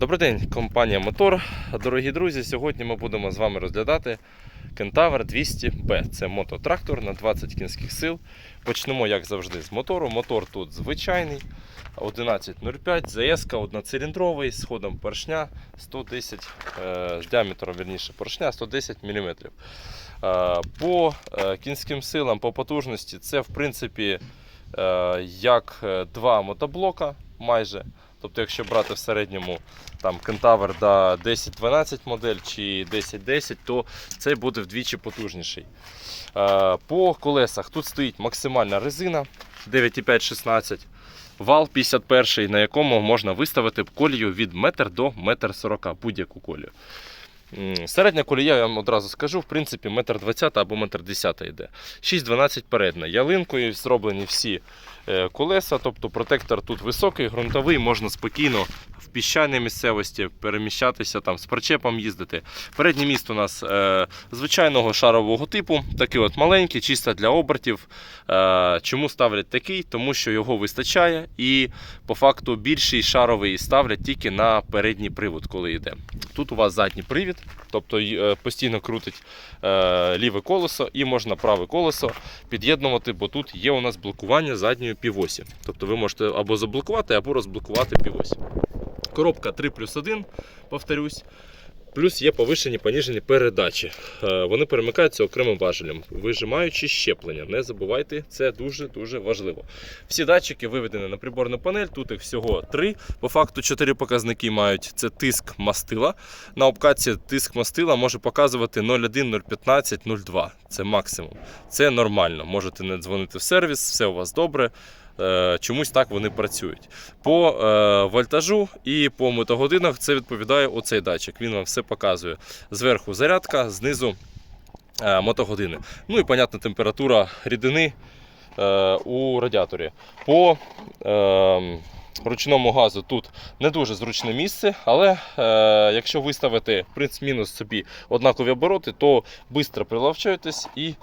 Добрий день, компанія Мотор. Дорогі друзі, сьогодні ми будемо з вами розглядати Кентавр 200B. Це мототрактор на 20 кінських сил. Почнемо, як завжди, з мотору. Мотор тут звичайний 1105, ЗС, одноциліндровий з ходом поршня 110 е, з діаметром вірніше, поршня 110 мм. Е, по е, кінським силам, по потужності, це в принципі як два мотоблока майже. Тобто, якщо брати в середньому там Кентавр да 10-12 модель чи 10-10, то цей буде вдвічі потужніший. Е, По колесах тут стоїть максимальна резина 9,5-16, вал 51, на якому можна виставити колію від 1 до 1,40 м, будь-яку колію. Середня колія, я вам одразу скажу, в принципі, 1,20 або 1,10 йде. 6,12 передна. Ялинкою зроблені всі колеса, тобто протектор тут високий, ґрунтовий, можна спокійно в піщаній місцевості переміщатися, там, з причепом їздити. Переднє міст у нас е, звичайного шарового типу, такий от маленький, чисто для обертів. Е, чому ставлять такий? Тому що його вистачає і по факту більший шаровий ставлять тільки на передній привод, коли йде. Тут у вас задній привід, тобто е, постійно крутить е, ліве колесо і можна праве колесо під'єднувати, бо тут є у нас блокування задньої півосі. Тобто ви можете або заблокувати, або розблокувати півось. Коробка 3 плюс 1, повторюсь. Плюс є повишені поніжені передачі. Е, Вони перемикаються окремим важелем, вижимаючи щеплення. Не забувайте, це дуже-дуже важливо. Всі датчики виведені на приборну панель, тут їх всього три. По факту чотири показники мають. Це тиск мастила. На обкатці тиск мастила може показувати 0,1, 0,15, 0,2. Це максимум. Це нормально. Можете не дзвонити в сервіс, все у вас добре. Е, Чомусь так вони працюють. По е, вольтажу і по мотогодинах це відповідає оцей датчик. Він вам все показує. Зверху зарядка, знизу е, мотогодини. Ну і понятна температура рідини у радіаторі. По ручному газу тут не дуже зручне місце, але якщо виставити принц-мінус собі однакові обороти, то швидко прилавчуєтесь і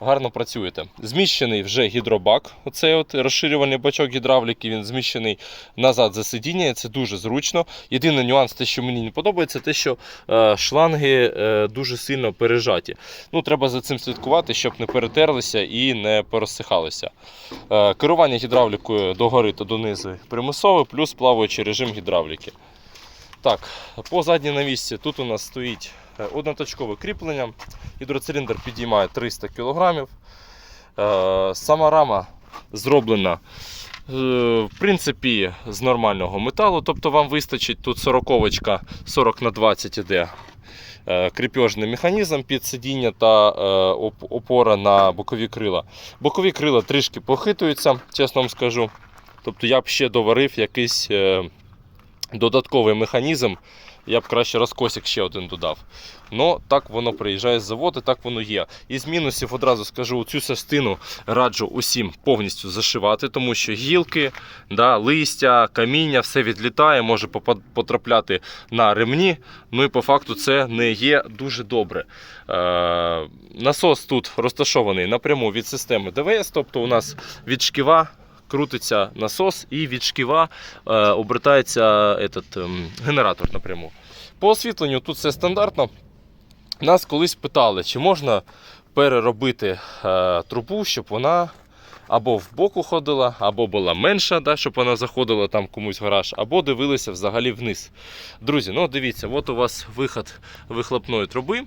гарно працюєте. Зміщений вже гідробак, оцей от розширювальний бачок гідравліки, він зміщений назад за сидіння, це дуже зручно. Єдиний нюанс, те, що мені не подобається, те, що е, шланги е, дуже сильно пережаті. Ну, Треба за цим слідкувати, щоб не перетерлися і не порозсихалися. Е, керування гідравлікою догори та донизу примусове, плюс плаваючий режим гідравліки. Так, по задній навісці тут у нас стоїть одноточкове кріплення. Гідроциліндр підіймає 300 кг. Е, Сама рама зроблена е, в принципі з нормального металу, тобто вам вистачить тут 40 40 на 20 іде. е, Кріпежний механізм під сидіння та опора на бокові крила. Бокові крила трішки похитуються, чесно вам скажу. Тобто я б ще доварив якийсь додатковий механізм, я б краще розкосик ще один додав. Ну, так воно приїжджає з заводу, так воно є. Із мінусів одразу скажу, цю частину раджу усім повністю зашивати, тому що гілки, да, листя, каміння, все відлітає, може потрапляти на ремні. Ну і по факту це не є дуже добре. Е, насос тут розташований напряму від системи ДВС, тобто у нас від шківа крутиться насос і від шківа е, обертається этот, ем, генератор напряму. По освітленню тут все стандартно. Нас колись питали, чи можна переробити е, трубу, щоб вона або в боку ходила, або була менша, да, щоб вона заходила там комусь в гараж, або дивилися взагалі вниз. Друзі, ну дивіться, от у вас виход вихлопної труби.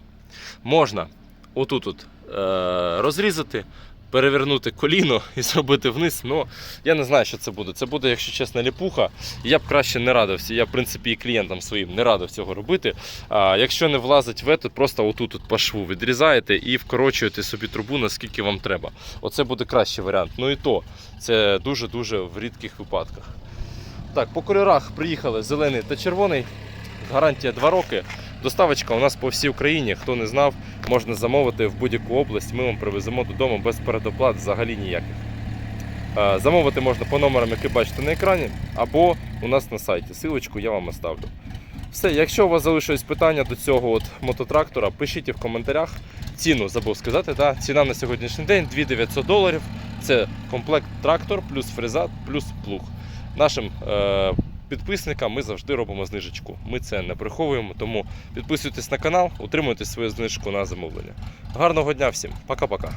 Можна отут от, е, розрізати, перевернути коліно і зробити вниз. Ну, я не знаю, що це буде. Це буде, якщо чесно, ліпуха. Я б краще не радився. Я, в принципі, і клієнтам своїм не радив цього робити. А, якщо не влазить в ету, просто отут от по шву відрізаєте і вкорочуєте собі трубу, наскільки вам треба. Оце буде кращий варіант. Ну і то, це дуже-дуже в рідких випадках. Так, по кольорах приїхали зелений та червоний. Гарантія 2 роки. Доставочка у нас по всій Україні. Хто не знав, можна замовити в будь-яку область. Ми вам привеземо додому без передоплат взагалі ніяких. Е, Замовити можна по номерам, які бачите на екрані, або у нас на сайті. Силочку я вам оставлю. Все, якщо у вас залишились питання до цього от мототрактора, пишіть в коментарях. Ціну забув сказати. Да? Ціна на сьогоднішній день 2900 доларів. Це комплект трактор, плюс фреза, плюс плуг. Нашим е, підписникам ми завжди робимо знижечку. Ми це не приховуємо, тому підписуйтесь на канал, утримуйте свою знижку на замовлення. Гарного дня всім, пока-пока.